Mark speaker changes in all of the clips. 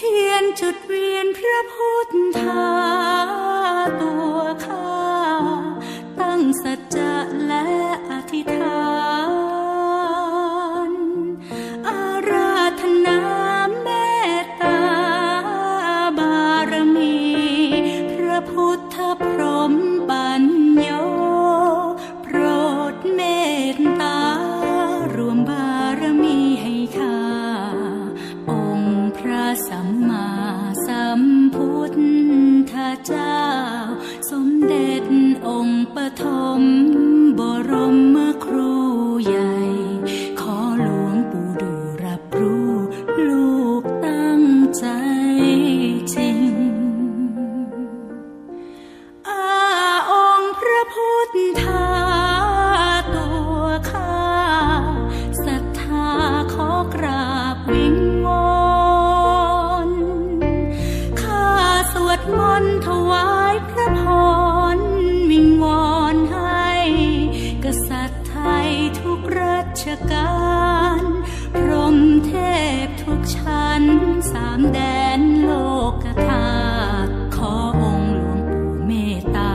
Speaker 1: เทียนจุดเวียนพระพุทธาตัวข้า ตั้งสัจจะและอธิษฐาน thom ทุกรัชกาลพรมเทพทุกชั้นสามแดนโลกธาตุขอองค์หลวงปู่เมตตา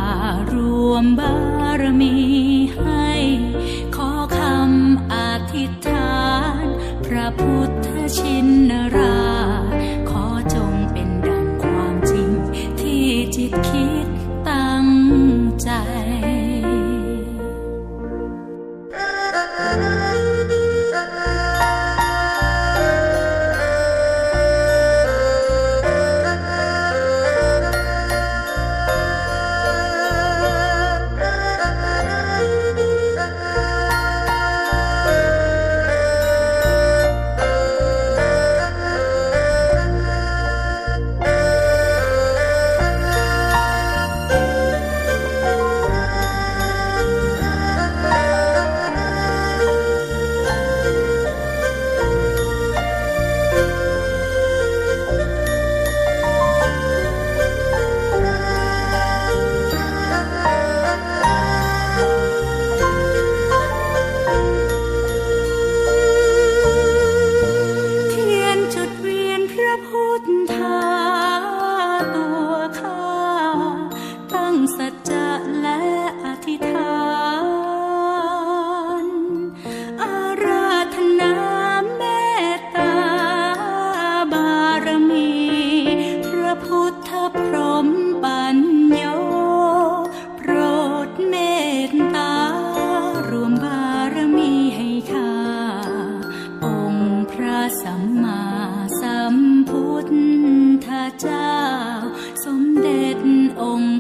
Speaker 1: รวมบารมีให้ ขอคำอธิษฐาน พระพุทธชินรา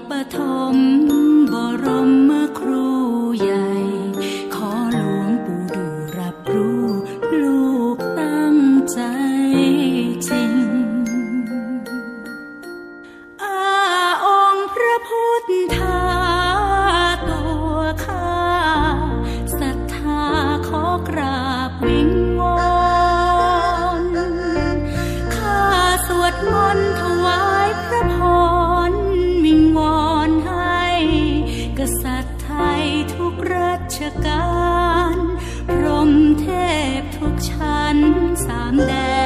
Speaker 1: ปฐมบรมมครูใหญ่ ขอหลวงปู่ดูรับรู้ลูกตั้งใจจริงอาองค์พระพุทธาตัวข้าศรัทธาขอกราบวิงวอนข้าสวดมนต์ถวายพระพร 嗯。